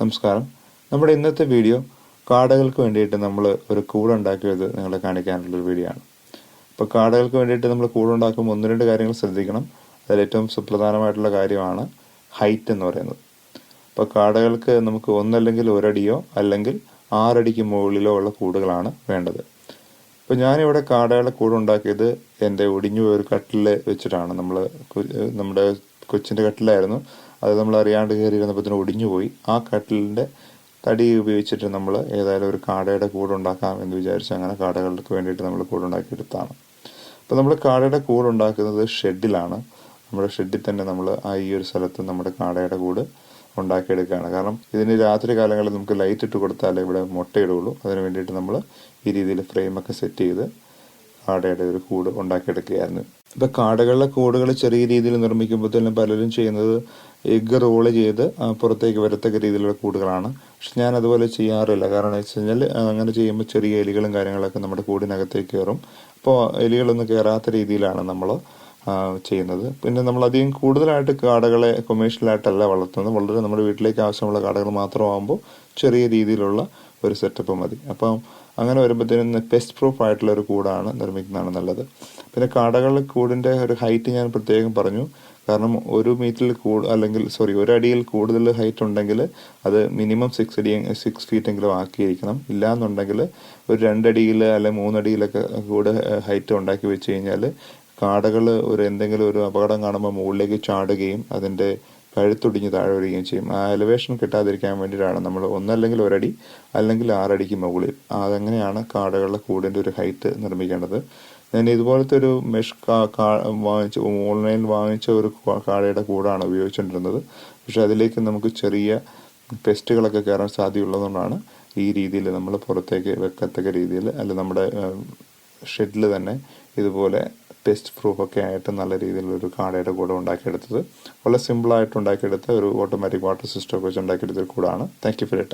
നമസ്കാരം. നമ്മുടെ ഇന്നത്തെ വീഡിയോ കാടകൾക്ക് വേണ്ടിയിട്ട് നമ്മൾ ഒരു കൂടുണ്ടാക്കിയത് നിങ്ങളെ കാണിക്കാനുള്ളൊരു വീഡിയോ ആണ് അപ്പോൾ കാടകൾക്ക് വേണ്ടിയിട്ട് നമ്മൾ കൂടുണ്ടാക്കുമ്പോൾ ഒന്ന് രണ്ട് കാര്യങ്ങൾ ശ്രദ്ധിക്കണം. അതിൽ ഏറ്റവും സുപ്രധാനമായിട്ടുള്ള കാര്യമാണ് ഹൈറ്റ് എന്ന് പറയുന്നത്. അപ്പോൾ കാടകൾക്ക് നമുക്ക് ഒന്നല്ലെങ്കിൽ ഒരടിയോ അല്ലെങ്കിൽ ആറടിക്ക് മുകളിലോ ഉള്ള കൂടുകളാണ് വേണ്ടത്. ഇപ്പോൾ ഞാനിവിടെ കാടകളെ കൂടുണ്ടാക്കിയത് എന്റെ ഒടിഞ്ഞു പോയ ഒരു കട്ടിൽ വെച്ചിട്ടാണ് നമ്മൾ നമ്മുടെ കൊച്ചിന്റെ കട്ടിലായിരുന്നു. അത് നമ്മൾ അറിയാണ്ട് കയറി ഇരുന്നപ്പോൾ ഒടിഞ്ഞു പോയി ആ കട്ടിലിന്റെ തടി ഉപയോഗിച്ചിട്ട് നമ്മൾ ഏതായാലും ഒരു കാടയുടെ കൂടുണ്ടാക്കാം എന്ന് വിചാരിച്ച് അങ്ങനെ കാടകൾക്ക് വേണ്ടിയിട്ട് നമ്മൾ കൂടുണ്ടാക്കിയെടുത്താണ്. അപ്പോൾ നമ്മൾ കാടയുടെ കൂടുണ്ടാക്കുന്നത് ഷെഡിലാണ്. നമ്മുടെ ഷെഡിൽ തന്നെ നമ്മൾ ആ ഈ ഒരു സ്ഥലത്ത് നമ്മുടെ കാടയുടെ കൂട് ഉണ്ടാക്കിയെടുക്കുകയാണ്. കാരണം ഇതിന് രാത്രി കാലങ്ങളിൽ നമുക്ക് ലൈറ്റ് ഇട്ട് കൊടുത്താലേ ഇവിടെ മുട്ടയിടുള്ളൂ അതിന് വേണ്ടിയിട്ട് നമ്മൾ ഈ രീതിയിൽ ഫ്രെയിമൊക്കെ സെറ്റ് ചെയ്ത് കാടയുടെ ഒരു കൂട് ഉണ്ടാക്കിയെടുക്കുകയായിരുന്നു. ഇപ്പം കാടകളുടെ കൂടുകൾ ചെറിയ രീതിയിൽ നിർമ്മിക്കുമ്പോൾ തന്നെ പലരും ചെയ്യുന്നത് എഗ്ഗ് റോൾ ചെയ്ത് പുറത്തേക്ക് വരത്തക്ക രീതിയിലുള്ള കൂടുകളാണ്. പക്ഷെ ഞാൻ അതുപോലെ ചെയ്യാറില്ല. കാരണം വെച്ച് കഴിഞ്ഞാൽ അങ്ങനെ ചെയ്യുമ്പോൾ ചെറിയ എലികളും കാര്യങ്ങളൊക്കെ നമ്മുടെ കൂടിനകത്തേക്ക് കയറും. അപ്പോൾ എലികളൊന്നും കയറാത്ത രീതിയിലാണ് നമ്മൾ ചെയ്യുന്നത്. പിന്നെ നമ്മൾ അധികം കൂടുതലായിട്ട് കാടകളെ കൊമേഴ്ഷ്യലായിട്ടല്ല വളർത്തുന്നത്. വളരെ നമ്മുടെ വീട്ടിലേക്ക് ആവശ്യമുള്ള കാടകൾ മാത്രമാകുമ്പോൾ ചെറിയ രീതിയിലുള്ള ഒരു സെറ്റപ്പ് മതി. അപ്പം അങ്ങനെ വരുമ്പോഴത്തേനും പെസ്റ്റ് പ്രൂഫ് ആയിട്ടുള്ള ഒരു കൂടാണ് നിർമ്മിക്കുന്നതാണ് നല്ലത്. പിന്നെ കാടകളുടെ കൂടിന്റെ ഒരു ഹൈറ്റ് ഞാൻ പ്രത്യേകം പറഞ്ഞു. കാരണം ഒരു മീറ്ററിൽ കൂടു അല്ലെങ്കിൽ സോറി ഒരടിയിൽ കൂടുതൽ ഹൈറ്റ് ഉണ്ടെങ്കിൽ അത് മിനിമം സിക്സ് അടി സിക്സ് ഫീറ്റ് എങ്കിലും ആക്കിയിരിക്കണം. ഇല്ലാന്നുണ്ടെങ്കിൽ ഒരു രണ്ടടിയിൽ അല്ലെങ്കിൽ മൂന്നടിയിലൊക്കെ കൂടെ ഹൈറ്റ് ഉണ്ടാക്കി വെച്ച് കഴിഞ്ഞാൽ കാടകൾ ഒരു എന്തെങ്കിലും ഒരു അപകടം കാണുമ്പോൾ മുകളിലേക്ക് ചാടുകയും അതിന്റെ കഴുത്തൊടിഞ്ഞ് താഴെ വരികയും ചെയ്യും. ആ എലവേഷൻ കിട്ടാതിരിക്കാൻ വേണ്ടിയിട്ടാണ് നമ്മൾ ഒന്നല്ലെങ്കിൽ ഒരടി അല്ലെങ്കിൽ ആറടിക്ക് മുകളിൽ. അതങ്ങനെയാണ് കാടകളുടെ കൂടിന്റെ ഒരു ഹൈറ്റ് നിർമ്മിക്കേണ്ടത്. ഞാൻ ഇതുപോലത്തെ ഒരു മെഷ് വാങ്ങിച്ച ഓൺലൈനിൽ വാങ്ങിച്ച ഒരു കാടയുടെ കൂടാണ് ഉപയോഗിച്ചുകൊണ്ടിരുന്നത്. പക്ഷെ അതിലേക്ക് നമുക്ക് ചെറിയ പെസ്റ്റുകളൊക്കെ കയറാൻ സാധ്യതയുള്ളതുകൊണ്ടാണ് ഈ രീതിയിൽ നമ്മൾ പുറത്തേക്ക് വെക്കത്തക്ക രീതിയിൽ അല്ല നമ്മുടെ ഷെഡിൽ തന്നെ ഇതുപോലെ പെസ്റ്റ് പ്രൂഫ് ഒക്കെ ആയിട്ട് നല്ല രീതിയിലൊരു കാടയുടെ കൂടെ ഉണ്ടാക്കിയെടുത്തത്. വളരെ സിമ്പിളായിട്ട് ഉണ്ടാക്കിയെടുത്ത ഒരു ഓട്ടോമാറ്റിക് വാട്ടർ സിസ്റ്റം ഒക്കെ വെച്ച് ഉണ്ടാക്കിയെടുത്ത ഒരു കൂടാണ് താങ്ക് യു ഫോർ